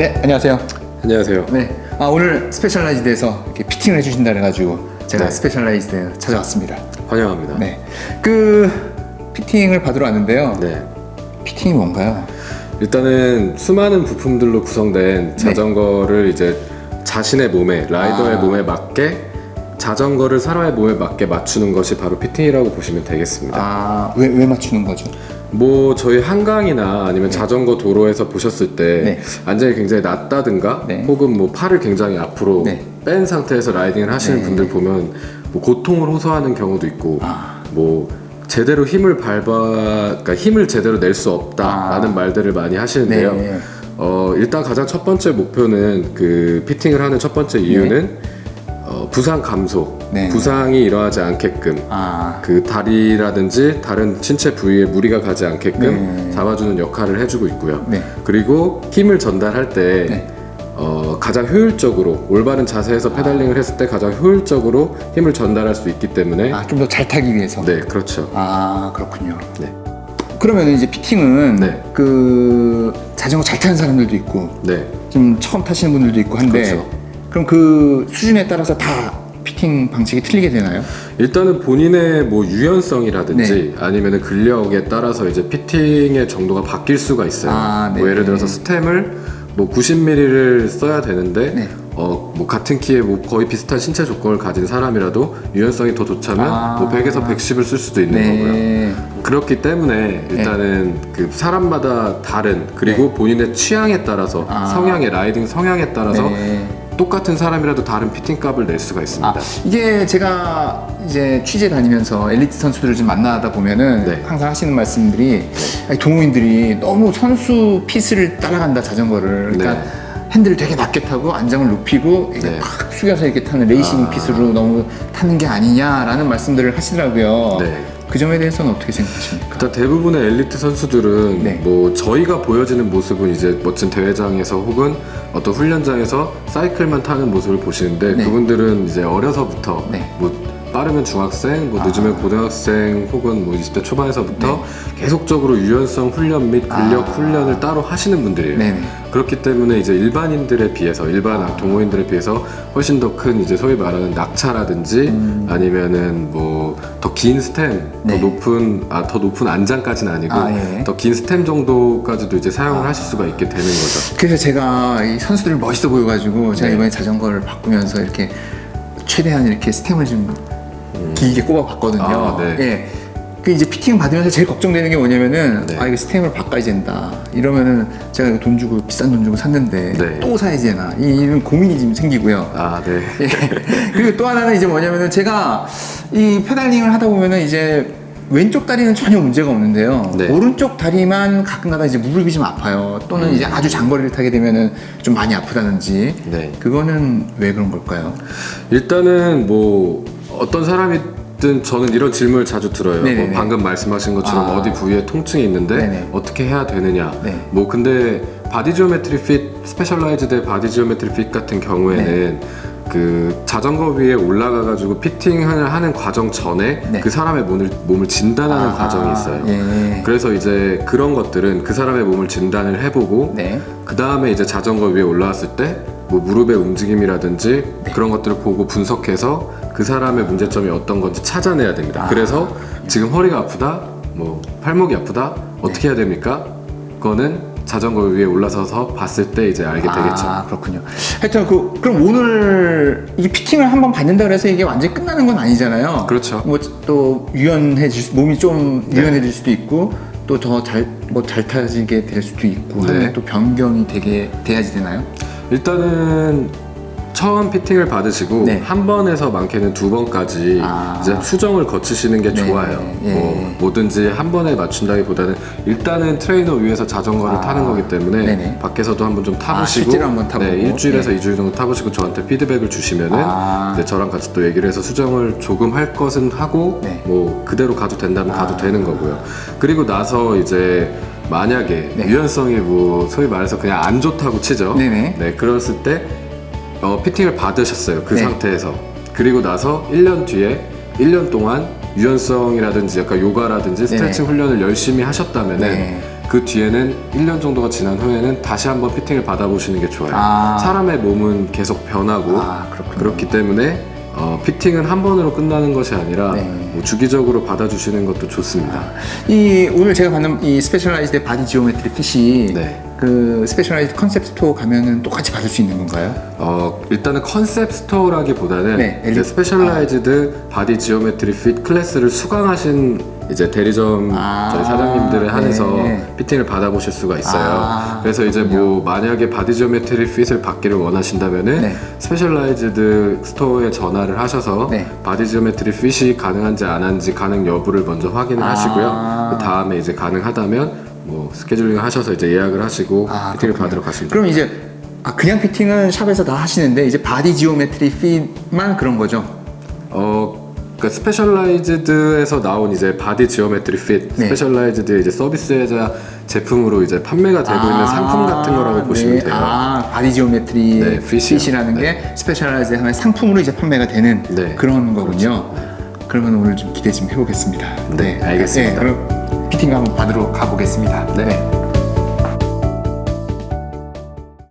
네, 안녕하세요. 안녕하세요. 네, 아, 오늘 스페셜라이즈드에서 이렇게 피팅을 해주신다 그래가지고 제가 네. 스페셜라이즈드 찾아왔습니다. 환영합니다. 네, 그 피팅을 받으러 왔는데요. 네. 피팅이 뭔가요? 일단은 수많은 부품들로 구성된 자전거를 이제 자신의 몸에 라이더의 아. 몸에 맞게 자전거를 사람의 몸에 맞게 맞추는 것이 바로 피팅이라고 보시면 되겠습니다. 아, 왜, 왜 맞추는 거죠? 뭐 저희 한강이나 아니면 자전거 도로에서 보셨을 때 네. 안전이 굉장히 낮다든가 네. 혹은 뭐 팔을 굉장히 앞으로 네. 뺀 상태에서 라이딩을 하시는 네. 분들 보면 뭐 고통을 호소하는 경우도 있고 아. 뭐 제대로 힘을 밟아 그러니까 힘을 제대로 낼 수 없다라는 아. 말들을 많이 하시는데요. 네. 어 일단 가장 첫 번째 목표는 그 피팅을 하는 첫 번째 이유는 어, 부상 감소, 네. 부상이 일어나지 않게끔 아, 그 다리라든지 다른 신체 부위에 무리가 가지 않게끔 네. 잡아주는 역할을 해주고 있고요. 네. 그리고 힘을 전달할 때 네. 어, 가장 효율적으로 올바른 자세에서 페달링을 했을 때 가장 효율적으로 힘을 전달할 수 있기 때문에 아, 좀 더 잘 타기 위해서. 네 그렇죠. 아, 그렇군요. 네. 그러면 이제 피팅은 네. 그 자전거 잘 타는 사람들도 있고 네 좀 처음 타시는 분들도 있고 한데 그렇죠. 그럼 그 수준에 따라서 다 피팅 방식이 틀리게 되나요? 일단은 본인의 뭐 유연성이라든지 네. 아니면 근력에 따라서 이제 피팅의 정도가 바뀔 수가 있어요. 아, 뭐 네. 예를 들어서 스템을 뭐 90mm를 써야 되는데 네. 어, 뭐 같은 키에 뭐 거의 비슷한 신체 조건을 가진 사람이라도 유연성이 더 좋다면 아. 뭐 100에서 110을 쓸 수도 있는 거고요. 네. 그렇기 때문에 일단은 그 사람마다 다른 그리고 본인의 취향에 따라서 네. 아. 성향의 라이딩 성향에 따라서 네. 똑같은 사람이라도 다른 피팅 값을 낼 수가 있습니다. 아, 이게 제가 이제 취재 다니면서 엘리트 선수들을 좀 만나다 보면은 네. 항상 하시는 말씀들이 아니, 동호인들이 너무 선수 피스를 따라간다 자전거를 그러니까 네. 핸들을 되게 낮게 타고 안정을 높이고 이게 네. 팍 숙여서 이렇게 타는 레이싱 아. 피스로 너무 타는 게 아니냐라는 말씀들을 하시더라고요. 네. 그 점에 대해서는 어떻게 생각하십니까? 일단 대부분의 엘리트 선수들은 네. 뭐 저희가 보여지는 모습은 이제 멋진 대회장에서 혹은 어떤 훈련장에서 사이클만 타는 모습을 보시는데 네. 그분들은 이제 어려서부터 네. 뭐 빠르면 중학생, 뭐 아. 늦으면 고등학생 혹은 뭐 20대 초반에서부터 계속적으로 유연성 훈련 및 근력 네. 아. 훈련을 따로 하시는 분들이에요. 네네. 그렇기 때문에 이제 일반인들에 비해서 일반 아. 동호인들에 비해서 훨씬 더 큰 이제 소위 말하는 낙차라든지 음. 아니면은 뭐 더 긴 스템, 네. 더 높은 아 더 높은 안장까지는 아니고 아, 예. 더 긴 스템 정도까지도 이제 사용을 하실 수가 있게 되는 거죠. 그래서 제가 이 선수들 멋있어 보여가지고 제가 네. 이번에 자전거를 바꾸면서 이렇게 최대한 이렇게 스템을 좀 길게 꼽아봤거든요. 아, 네. 예. 그 이제 피팅 받으면서 제일 걱정되는 게 뭐냐면은 네. 아 이거 스템을 바꿔야 된다. 이러면은 제가 이거 돈 주고 비싼 돈 주고 샀는데 네. 또 사야 되나 이- 이런 고민이 좀 생기고요. 아 네. 예. 그리고 또 하나는 이제 뭐냐면은 제가 이 페달링을 하다 보면은 이제 왼쪽 다리는 전혀 문제가 없는데요. 네. 오른쪽 다리만 가끔가다 이제 무릎이 좀 아파요. 또는 이제 아주 장거리를 타게 되면은 좀 많이 아프다든지. 네. 그거는 왜 그런 걸까요? 일단은 뭐 어떤 사람이든 저는 이런 질문을 자주 들어요. 네네네. 뭐 방금 말씀하신 것처럼 아. 어디 부위에 통증이 있는데 네네. 어떻게 해야 되느냐. 네. 뭐 근데 바디 지오메트리 핏 스페셜라이즈드 바디 지오메트리 핏 같은 경우에는 그 자전거 위에 올라가 가지고 피팅을 하는 과정 전에 네. 그 사람의 몸을 몸을 진단하는 아, 과정이 있어요. 예. 그래서 이제 그런 것들은 그 사람의 몸을 진단을 해보고 네. 그 다음에 이제 자전거 위에 올라왔을 때 뭐 무릎의 움직임이라든지 네. 그런 것들을 보고 분석해서 그 사람의 문제점이 어떤 건지 찾아내야 됩니다. 아, 그래서 지금 허리가 아프다, 뭐 팔목이 아프다, 어떻게 해야 됩니까? 그거는 자전거 위에 올라서서 봤을 때 이제 알게 되겠죠. 아, 그렇군요. 하여튼 그 그럼 오늘 이 피팅을 한번 받는다 그래서 이게 완전히 끝나는 건 아니잖아요. 그렇죠. 뭐 또 유연해질 수, 몸이 좀 네. 유연해질 수도 있고 또 더 잘 뭐 잘 타지게 될 수도 있고 네. 또 변경이 되게 돼야지 되나요? 일단은 처음 피팅을 받으시고 네. 한 번에서 많게는 두 번까지 아. 이제 수정을 거치시는 게 네, 좋아요. 예. 뭐 뭐든지 한 번에 맞춘다기보다는 일단은 트레이너 위에서 자전거를 아. 타는 거기 때문에 네 네. 밖에서 한번 좀 타보시고 실제로 한번 타보고. 네, 일주일에서 네. 이주일 정도 타보시고 저한테 피드백을 주시면은 아. 이제 저랑 같이 또 얘기를 해서 수정을 조금 할 것은 하고 네. 뭐 그대로 가도 된다면 가도 아. 되는 거고요. 그리고 나서 이제 만약에 네. 유연성이 뭐 소위 말해서 그냥 안 좋다고 치죠. 네네. 네, 그랬을 때 어, 피팅을 받으셨어요. 그 네. 상태에서. 그리고 나서 1년 뒤에 1년 동안 유연성이라든지 약간 요가라든지 스트레칭 훈련을 열심히 하셨다면은 네. 그 뒤에는 1년 정도가 지난 후에는 다시 한번 피팅을 받아보시는 게 좋아요. 아. 사람의 몸은 계속 변하고 아, 그렇군요. 그렇기 때문에 어, 피팅은 한 번으로 끝나는 것이 아니라 네. 뭐 주기적으로 받아주시는 것도 좋습니다. 이 오늘 제가 받는 이 스페셜라이즈드 바디 지오메트리 핏이 네. 그 스페셜라이즈드 컨셉 스토어 가면은 똑같이 받을 수 있는 건가요? 어, 일단은 컨셉 스토어라기보다는 네, 이제 엘리- 스페셜라이즈드 바디 지오메트리 핏 클래스를 수강하신 이제 대리점 아, 저희 사장님들을 한해서 네. 피팅을 받아보실 수가 있어요. 아, 그래서 이제 뭐 만약에 바디 지오메트리 핏을 받기를 원하신다면은 네. 스페셜라이즈드 스토어에 전화를 하셔서 네. 바디 지오메트리 핏이 가능한지 안 한지 가능 여부를 먼저 확인을 아. 하시고요. 그 다음에 이제 가능하다면 뭐 스케줄링 하셔서 이제 예약을 하시고 아, 피팅을 그렇군요. 받으러 가시면 그럼 이제 아, 그냥 피팅은 샵에서 다 하시는데 이제 바디 지오메트리 핏만 그런 거죠? 어, 그러니까 스페셜라이즈드에서 나온 이제 바디 지오메트리 핏, 네. 스페셜라이즈드의 이제 서비스자 제품으로 이제 판매가 되고 있는 상품 같은 거라고 보시면 네. 돼요. 아, 바디 지오메트리 네, 핏이요. 핏이라는 게 스페셜라이즈 하면 상품으로 이제 판매가 되는 네. 그런 거군요. 그러면 오늘 좀 기대 좀 해보겠습니다. 네, 알겠습니다. 네, 그럼 피팅 한번 받으러 가보겠습니다. 네.